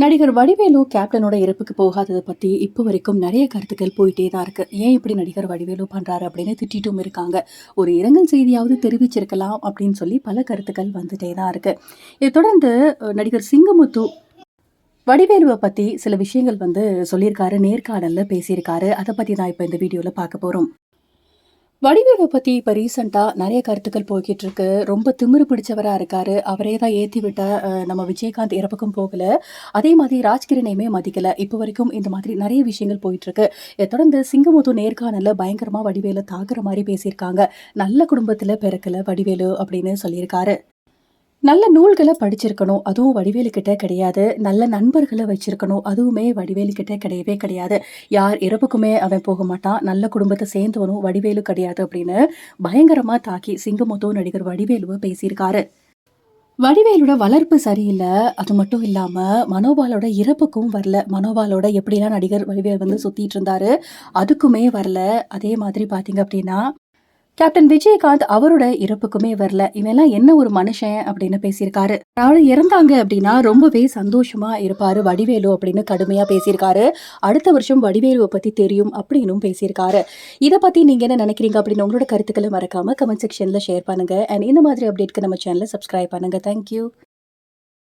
நடிகர் வடிவேலு கேப்டனோட இறப்புக்கு போகாததை பற்றி இப்போ வரைக்கும் நிறைய கருத்துக்கள் போயிட்டே தான் இருக்கு. ஏன் இப்படி நடிகர் வடிவேலு பண்ணுறாரு அப்படின்னு திட்டிட்டும் இருக்காங்க. ஒரு இரங்கல் செய்தியாவது தெரிவிச்சிருக்கலாம் அப்படின்னு சொல்லி பல கருத்துக்கள் வந்துட்டே தான் இருக்கு. இதை தொடர்ந்து நடிகர் சிங்கமுத்து வடிவேலுவை பற்றி சில விஷயங்கள் வந்து சொல்லியிருக்காரு நேர்காணலில் பேசியிருக்காரு. அதை பற்றி தான் இப்போ இந்த வீடியோவில் பார்க்க போகிறோம் வடிவேலை பற்றி இப்போ ரீசெண்டாக நிறைய கருத்துக்கள் போய்கிட்டு இருக்கு. ரொம்ப திமிரு பிடிச்சவராக இருக்காரு. அவரே தான் ஏற்றி விட்ட நம்ம விஜயகாந்த் இறப்புக்கும் போகல. அதே மாதிரி ராஜ்கிரணையுமே மதிக்கல. இப்போ வரைக்கும் இந்த மாதிரி நிறைய விஷயங்கள் போயிட்டு இருக்கு. தொடர்ந்து சிங்கமுத்து நேர்காணலில் பயங்கரமாக வடிவேலு தாக்குற மாதிரி பேசியிருக்காங்க. நல்ல குடும்பத்தில் பிறக்கல வடிவேலு அப்படின்னு சொல்லியிருக்காரு. நல்ல நூல்களை படிச்சிருக்கணும். அதுவும் வடிவேலு கிட்ட கிடையாது. நல்ல நண்பர்களை வச்சிருக்கணும். அதுவுமே வடிவேலு கிட்ட கிடையவே கிடையாது. யார் இறப்புக்குமே அவன் போக மாட்டான். நல்ல குடும்பத்தை சேர்ந்தவனும் வடிவேலு கிடையாது அப்படின்னு பயங்கரமா தாக்கி சிங்கமுத்தோ நடிகர் வடிவேலுவை பேசியிருக்காரு. வடிவேலோட வளர்ப்பு சரியில்லை. அது மட்டும் இல்லாமல் மனோபாலோட இறப்புக்கும் வரல. மனோபாலோட எப்படிலாம் நடிகர் வடிவேல் வந்து சுற்றிட்டு இருந்தாரு அதுக்குமே வரல. அதே மாதிரி பார்த்தீங்க அப்படின்னா கேப்டன் விஜயகாந்த் அவரோட இறப்புக்குமே வரல. இவெல்லாம் என்ன ஒரு மனுஷன் அப்படின்னு பேசியிருக்காரு. அவரு இறந்தாங்க அப்படின்னா ரொம்பவே சந்தோஷமா இருப்பாரு வடிவேலு அப்படின்னு கடுமையா பேசியிருக்காரு. அடுத்த வருஷம் வடிவேலுவை பத்தி தெரியும் அப்படின்னும் பேசியிருக்காரு. இதை பத்தி நீங்க என்ன நினைக்கிறீங்க அப்படின்னு உங்களோட கருத்துக்களை மறக்காம கமெண்ட் செக்ஷன்ல ஷேர் பண்ணுங்க. அண்ட் இந்த மாதிரி அப்டேட்க்கு நம்ம சேனலை சப்ஸ்கிரைப் பண்ணுங்க. தேங்க்யூ